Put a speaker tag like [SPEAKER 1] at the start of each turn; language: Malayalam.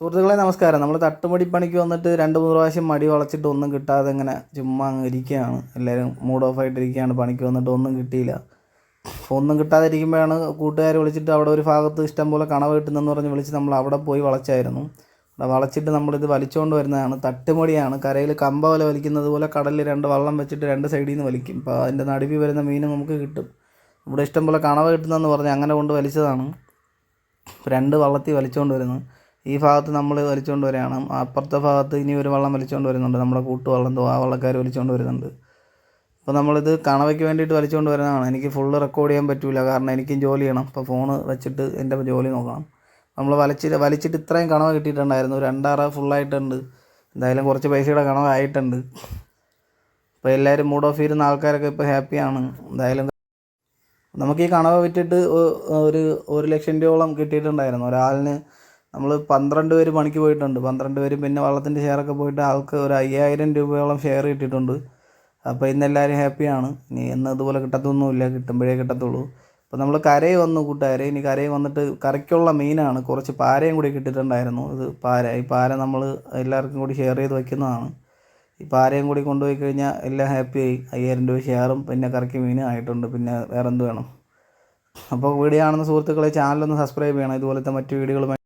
[SPEAKER 1] സുഹൃത്തുക്കളെ നമസ്കാരം. നമ്മൾ തട്ടുമടി പണിക്ക് വന്നിട്ട് രണ്ട് മൂന്ന് പ്രാവശ്യം മടി വളച്ചിട്ട് ഒന്നും കിട്ടാതെ ഇങ്ങനെ ചുമ്മാ അങ്ങ് ഇരിക്കുകയാണ്. എല്ലാവരും മൂഡ് ഓഫ് ആയിട്ടിരിക്കുകയാണ് പണിക്ക് വന്നിട്ട് ഒന്നും കിട്ടിയില്ല. ഒന്നും കിട്ടാതെ ഇരിക്കുമ്പോഴാണ് കൂട്ടുകാർ വിളിച്ചിട്ട് അവിടെ ഒരു ഭാഗത്ത് ഇഷ്ടം പോലെ കണവ് കിട്ടുന്നെന്ന് പറഞ്ഞ് വിളിച്ച് നമ്മൾ അവിടെ പോയി വളച്ചായിരുന്നു. അവിടെ വളച്ചിട്ട് നമ്മളിത് വലിച്ചുകൊണ്ട് വരുന്നതാണ്. തട്ടുമടിയാണ്. കരയിൽ കമ്പ വല വലിക്കുന്നത് പോലെ കടലിൽ രണ്ട് വള്ളം വെച്ചിട്ട് രണ്ട് സൈഡിൽ നിന്ന് വലിക്കും. അപ്പോൾ അതിന്റെ നടുവിൽ വരുന്ന മീൻ നമുക്ക് കിട്ടും. ഇവിടെ ഇഷ്ടം പോലെ കണവ കിട്ടുന്നതെന്ന് പറഞ്ഞ് അങ്ങനെ കൊണ്ട് വലിച്ചതാണ്. രണ്ട് വള്ളത്തിൽ വലിച്ചുകൊണ്ട് വരുന്നു ഈ ഭാഗത്ത് നമ്മൾ വലിച്ചുകൊണ്ട് വരികയാണ്. അപ്പുറത്തെ ഭാഗത്ത് ഇനി ഒരു വള്ളം വലിച്ചുകൊണ്ട് വരുന്നുണ്ട്. നമ്മുടെ കൂട്ടുവള്ളം ആ വള്ളക്കാർ വലിച്ചുകൊണ്ട് വരുന്നുണ്ട്. അപ്പോൾ നമ്മളിത് കണവയ്ക്ക് വേണ്ടിയിട്ട് വലിച്ചുകൊണ്ട് വരുന്നതാണ്. എനിക്ക് ഫുള്ള് റെക്കോർഡ് ചെയ്യാൻ പറ്റില്ല കാരണം എനിക്കും ജോലി ചെയ്യണം. അപ്പോൾ ഫോണ് വെച്ചിട്ട് എന്റെ ജോലി നോക്കണം. നമ്മൾ വലിച്ചിട്ട് വലിച്ചിട്ട് ഇത്രയും കണവ കിട്ടിയിട്ടുണ്ടായിരുന്നു. രണ്ടാറ ഫുള്ളായിട്ടുണ്ട് എന്തായാലും കുറച്ച് പൈസയുടെ കണവ ആയിട്ടുണ്ട്. അപ്പോൾ എല്ലാവരും മൂഡ് ഓഫ് ഇരുന്ന ആൾക്കാരൊക്കെ ഇപ്പോൾ ഹാപ്പിയാണ് എന്തായാലും നമുക്ക് ഈ കണവ വിറ്റിട്ട് ഒരു ഒരു ലക്ഷം രൂപയോളം കിട്ടിയിട്ടുണ്ടായിരുന്നു. ഒരാളിന് നമ്മൾ പന്ത്രണ്ട് പേര് പണിക്ക് പോയിട്ടുണ്ട്. പന്ത്രണ്ട് പേരും പിന്നെ വള്ളത്തിന്റെ ഷെയറൊക്കെ പോയിട്ട് ആൾക്ക് ഒരു അയ്യായിരം രൂപയോളം ഷെയർ കിട്ടിയിട്ടുണ്ട്. അപ്പോൾ ഇന്ന് എല്ലാവരും ഹാപ്പിയാണ് ഇനി എന്ന് ഇതുപോലെ കിട്ടത്തൊന്നുമില്ല. കിട്ടുമ്പോഴേ കിട്ടത്തുള്ളൂ. അപ്പോൾ നമ്മൾ കരയിൽ വന്നു കൂട്ടുകാരെ. ഇനി കരയിൽ വന്നിട്ട് കറിക്കുള്ള മീനാണ്. കുറച്ച് പാരയും കൂടി കിട്ടിയിട്ടുണ്ടായിരുന്നു. ഇത് പാര. ഈ പാര നമ്മൾ എല്ലാവർക്കും കൂടി ഷെയർ ചെയ്ത് വയ്ക്കുന്നതാണ് ഈ പാരയും കൂടി കൊണ്ടുപോയി കഴിഞ്ഞാൽ എല്ലാം ഹാപ്പിയായി അയ്യായിരം രൂപ ഷെയറും പിന്നെ കറക്കി മീനും ആയിട്ടുണ്ട്. പിന്നെ വേറെ എന്ത് വേണം? അപ്പോൾ വീഡിയോ കാണുന്ന സുഹൃത്തുക്കളെ ചാനലൊന്ന് സബ്സ്ക്രൈബ് ചെയ്യണം. ഇതുപോലത്തെ മറ്റു വീഡിയോകളുമായി